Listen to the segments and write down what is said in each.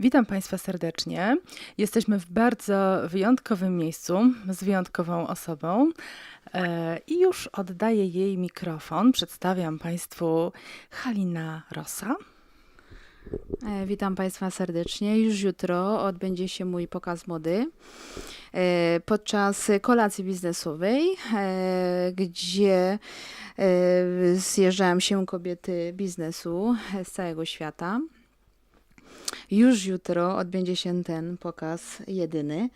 Witam Państwa serdecznie. Jesteśmy w bardzo wyjątkowym miejscu z wyjątkową osobą e, i już oddaję jej mikrofon. Przedstawiam Państwu Halina Rosa. E, Witam Państwa serdecznie. Już jutro odbędzie się mój pokaz mody e, podczas kolacji biznesowej, gdzie zjeżdżają się kobiety biznesu z całego świata. Już jutro odbędzie się ten pokaz jedyny,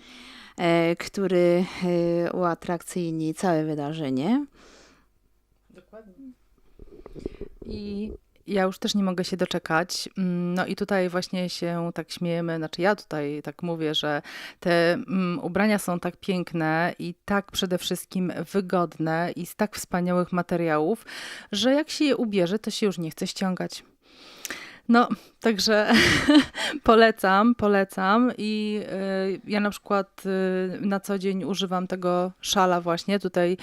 e, który e, uatrakcyjni całe wydarzenie. Dokładnie. I ja już też nie mogę się doczekać. Mm, No i tutaj właśnie się tak śmiejemy, znaczy ja tutaj tak mówię, że te mm, ubrania są tak piękne i tak przede wszystkim wygodne i z tak wspaniałych materiałów, że jak się je ubierze, to się już nie chce ściągać. No, także polecam, polecam i y, ja na przykład y, na co dzień używam tego szala właśnie tutaj y,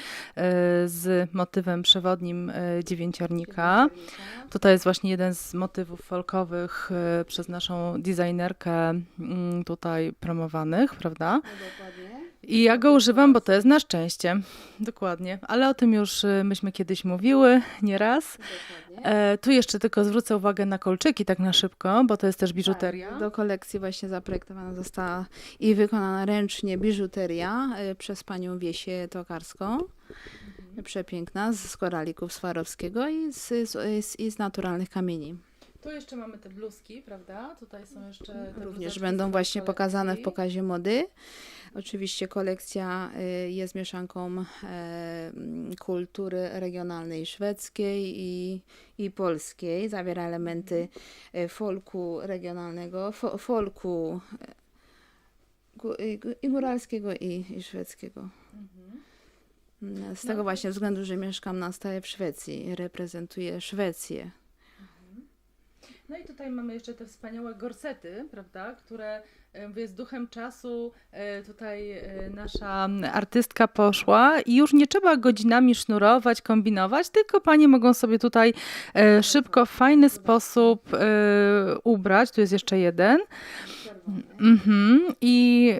z motywem przewodnim y, dziewięciornika. Tutaj jest właśnie jeden z motywów folkowych y, przez naszą designerkę mm, tutaj promowanych, prawda? I ja go używam, bo to jest na szczęście. Dokładnie. Ale o tym już y, myśmy kiedyś mówiły nieraz. E, tu jeszcze tylko zwrócę uwagę na kolczyki tak na szybko, bo to jest też biżuteria. Do kolekcji właśnie zaprojektowana została i wykonana ręcznie biżuteria y, przez panią Wiesię Tokarską. Przepiękna, z koralików Swarowskiego i z, z, z, i z naturalnych kamieni. Tu jeszcze mamy te bluzki, prawda? Tutaj są jeszcze te Również będą właśnie kolekcji. pokazane w pokazie mody. Oczywiście kolekcja y, jest mieszanką e, kultury regionalnej szwedzkiej i, i polskiej. Zawiera elementy e, folku regionalnego, fo, folku e, i, i góralskiego i, i szwedzkiego. Mm, Z tego właśnie względu, że mieszkam na stałe w Szwecji, reprezentuję Szwecję. No i tutaj mamy jeszcze te wspaniałe gorsety, prawda, które z duchem czasu e, tutaj e, nasza artystka poszła i już nie trzeba godzinami sznurować, kombinować, tylko panie mogą sobie tutaj e, szybko, w fajny sposób ubrać. Tu jest jeszcze jeden. Mhm. I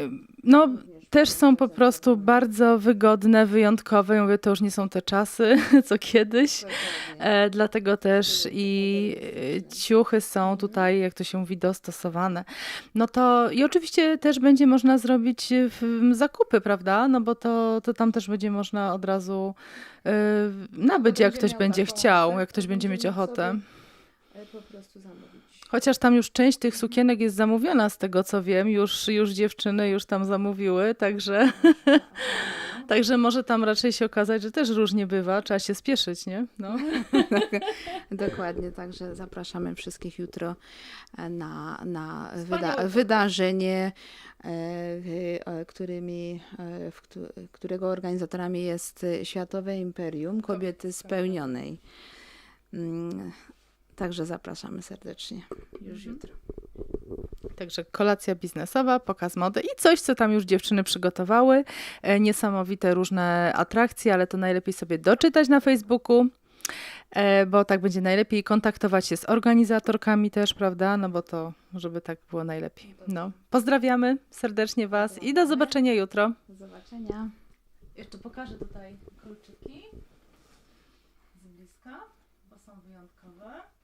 no, też są po prostu bardzo wygodne, wyjątkowe. Ja mówię, to już nie są te czasy, co kiedyś. E, dlatego też i e, ciuchy są tutaj, jak to się mówi, dostosowane. No to i oczywiście też będzie można zrobić e, zakupy, prawda? No bo to, to tam też będzie można od razu e, nabyć, jak ktoś będzie chciał, jak ktoś to będzie mieć ochotę. Po prostu zamówić. Chociaż tam już część tych sukienek jest zamówiona, z tego co wiem, już, już dziewczyny już tam zamówiły, także, także może tam raczej się okazać, że też różnie bywa, trzeba się spieszyć, nie? No. Dokładnie, także zapraszamy wszystkich jutro e, na, na wyda- wydarzenie, e, e, którymi, którego organizatorami jest Światowe Imperium Kobiety Spełnionej. Także zapraszamy serdecznie już jutro. Także kolacja biznesowa, pokaz mody i coś, co tam już dziewczyny przygotowały. E, Niesamowite różne atrakcje, ale to najlepiej sobie doczytać na Facebooku, e, bo tak będzie najlepiej kontaktować się z organizatorkami też, prawda? No bo to, żeby tak było najlepiej. No, pozdrawiamy serdecznie Was i do zobaczenia jutro. Do zobaczenia. Jeszcze pokażę tutaj kolczyki z bliska, bo są wyjątkowe.